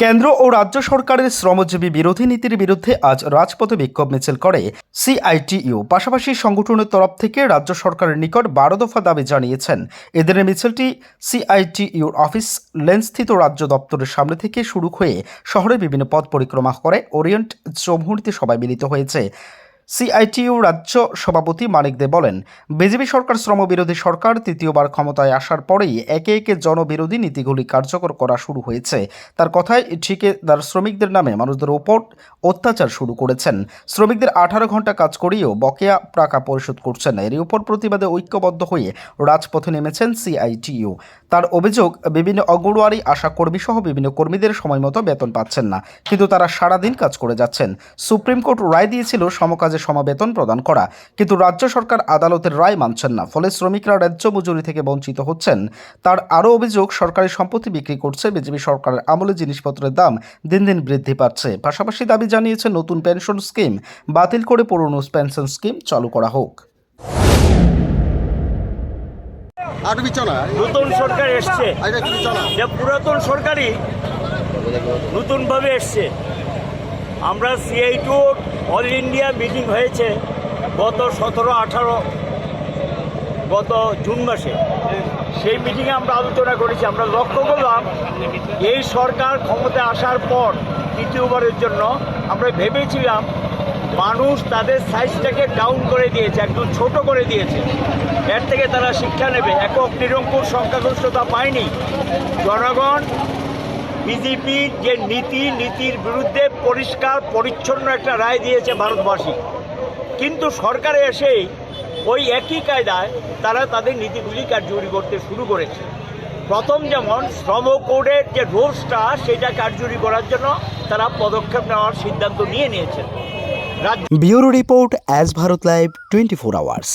কেন্দ্র ও রাজ্য সরকারের শ্রমজীবী বিরোধী নীতির বিরুদ্ধে আজ রাজপথে বিক্ষোভ মিছিল করে সিআইটিইউ। পাশাপাশি সংগঠনের তরফ থেকে রাজ্য সরকারের নিকট বারো দফা দাবি জানিয়েছেন। এদের মিছিলটি সিআইটিইউর অফিস লেন্সস্থিত রাজ্য দপ্তরের সামনে থেকে শুরু হয়ে শহরের বিভিন্ন পথ পরিক্রমা করে ওরিয়েন্ট চৌমুহূর্তে সবাই মিলিত হয়েছে। সিআইটিইউ রাজ্য সভাপতি মানিক দে বলেন, বিজেপি সরকার শ্রমবিরোধী সরকার তৃতীয়বার ক্ষমতায় আসার পরেই একে একে জনবিরোধী নীতিগুলি কার্যকর করা শুরু হয়েছে। তার কথায় ঠিকাদার শ্রমিকদের নামে মানুষদের ওপর অত্যাচার শুরু করেছেন। শ্রমিকদের আঠারো ঘণ্টা কাজ করিয়েও বকেয়া টাকা পরিশোধ করছেন। না এর উপর প্রতিবাদে ঐক্যবদ্ধ হয়ে রাজপথে নেমেছেন সিআইটিইউ। তার অভিযোগ, বিভিন্ন অঙ্গনওয়াড়ি আশা কর্মী সহ বিভিন্ন কর্মীদের সময় মতো বেতন পাচ্ছেন না, কিন্তু তারা সারাদিন কাজ করে যাচ্ছেন। সুপ্রিম কোর্ট রায় দিয়েছিল সমকাজে সমবেতন প্রদান করা। কিন্তু রাজ্য সরকার আদালতের রায় মানছেন না। ফলে শ্রমিকরা রাজ্য মজুরি থেকে বঞ্চিত হচ্ছেন। তার আরও অভিযোগ সরকারি সম্পত্তি বিক্রি করছে বিজেপি সরকারের আমলে জিনিসপত্রের দাম দিন দিন বৃদ্ধি পাচ্ছে। পাশাপাশি দাবি জানিয়েছে নতুন পেনশন স্কিম বাতিল করে পুরনো পেনশন স্কিম চালু করা হোক। আট বিছানা নতুন সরকার এসছে। যে পুরাতন সরকারই নতুনভাবে এসছে। আমরা CI to all India meeting হয়েছে গত সতেরো, আঠারো, গত জুন মাসে। সেই মিটিংয়ে আমরা আলোচনা করেছি। আমরা লক্ষ্য করলাম, এই সরকার ক্ষমতায় আসার পর তৃতীয়বারের জন্য আমরা ভেবেছিলাম মানুষ তাদের সাইজটাকে ডাউন করে দিয়েছে, একদম ছোট করে দিয়েছে। এর থেকে তারা শিক্ষা নেবে। একক নিরঙ্কুশ সংখ্যাগরিষ্ঠতা পায়নি। জনগণ বিজেপির যে নীতি, নীতির বিরুদ্ধে পরিষ্কার, পরিচ্ছন্ন একটা রায় দিয়েছে ভারতবাসী। কিন্তু সরকারে এসেই ওই একই কায়দায় তারা তাদের নীতিগুলি কার্যকরী করতে শুরু করেছে। প্রথম যেমন, শ্রম কোডের যে রুলসটা, সেটা কার্যকরী করার জন্য তারা পদক্ষেপ নেওয়ার সিদ্ধান্ত নিয়ে নিয়েছেন। Bureau report as Bharat live twenty four hours.